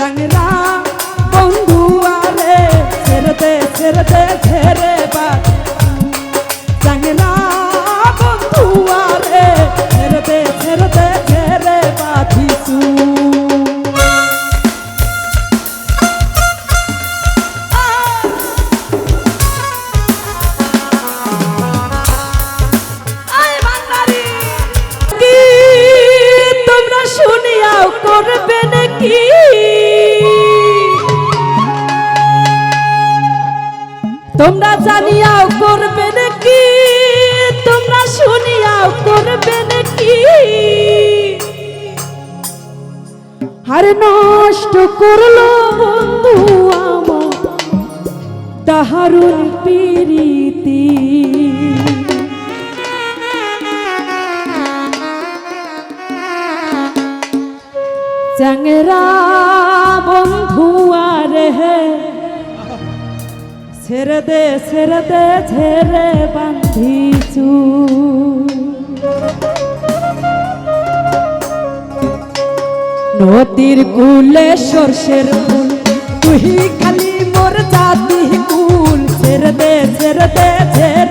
চাংরা বন্ধু আরে ছেড়েতে ছেড়েতে ছেড়ে বা। চাংরা বন্ধু আরে ছেড়েতে ছেড়েতে ছেড়ে বাঁধিছু তোমরা শুনিয়াও করবে নাকি? তোমরা জানিয়াও করবে নাকি? তোমরা শুনিয়াও করবে নাকি? আর নষ্ট করল বন্ধু আমার তাহার পিরিতি। চ্যাংরা বন্ধু আর হ্যাঁ ছেড়ে দে ছেড়ে দে, ছেড়ে বান্ধি নদীর কুলে সর্ষের ফুল, তুই খালি মোর জাতি কুল। ছেড়ে দে ছেড়ে দে, ছেড়ে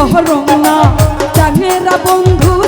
রহরমলা চাঁদেরা বন্ধু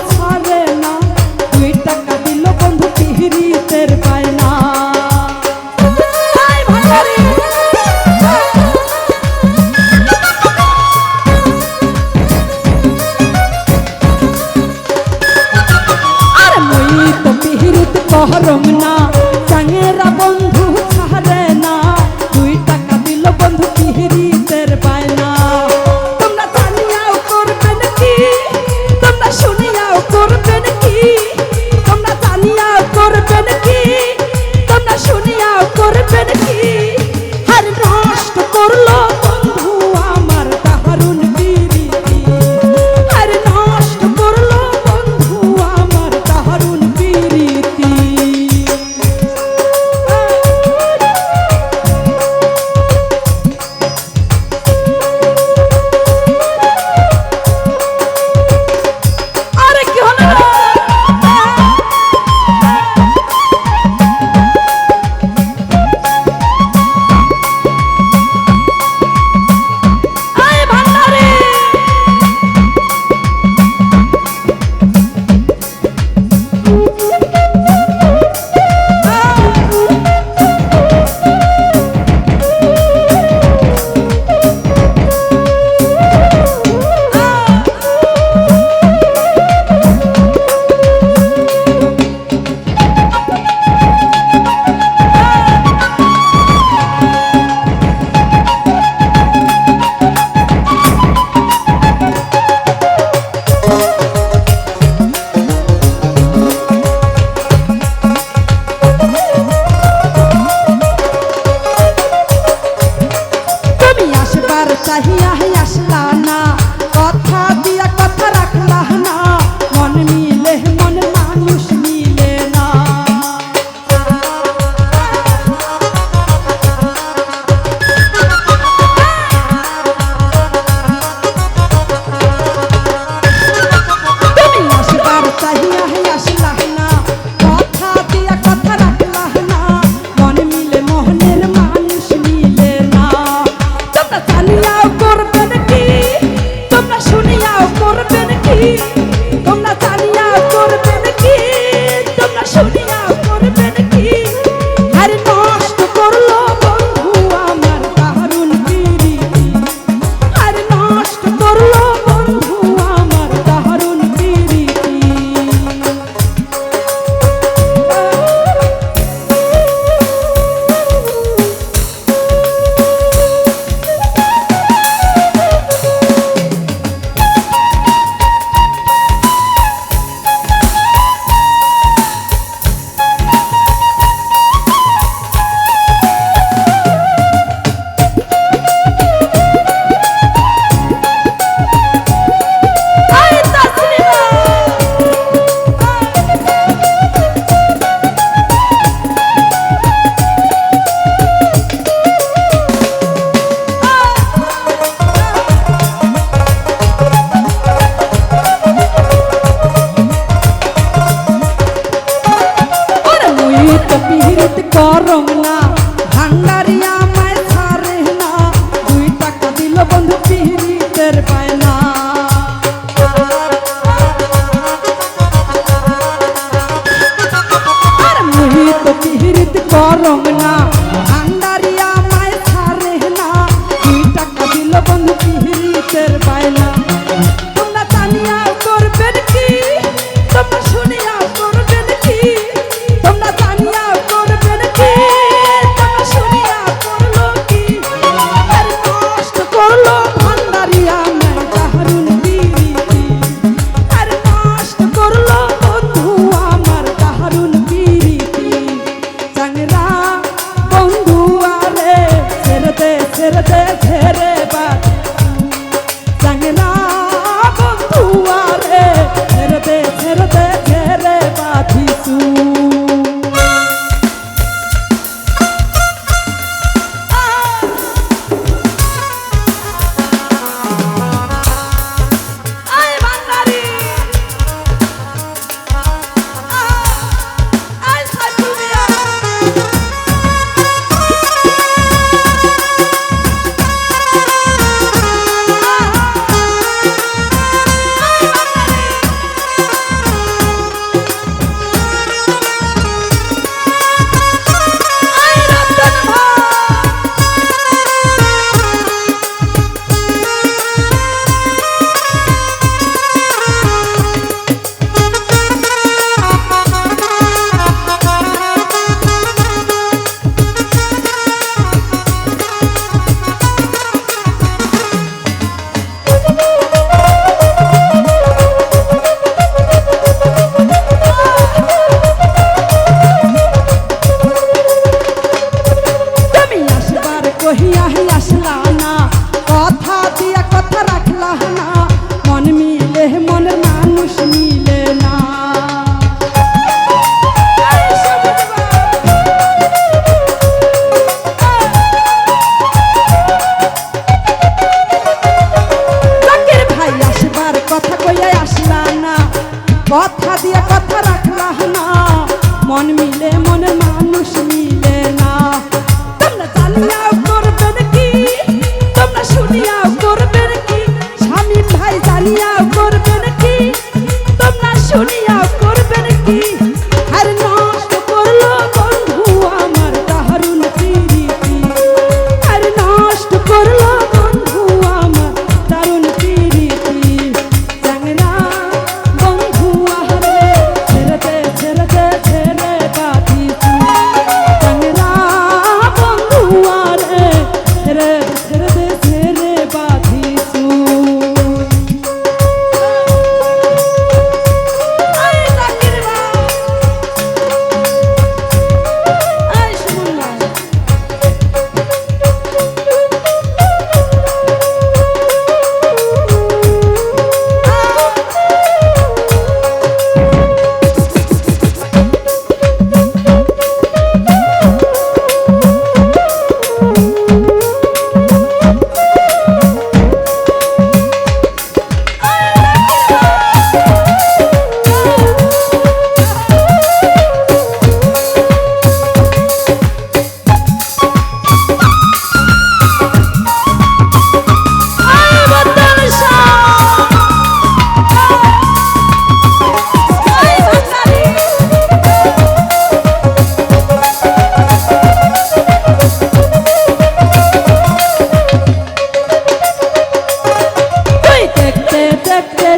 পিরিত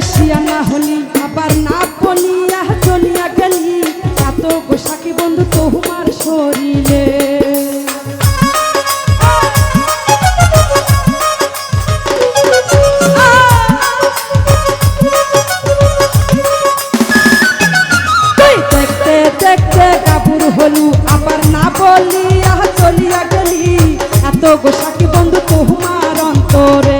শিয়া না হলি, আবার না বলিয়া চলিয়া গেলি। এত গোসাকি বন্ধু তোমার শরীরে। হলু বলিয়া চলিয়া গেলি। এত গোসাকি বন্ধু তোমার অন্তরে।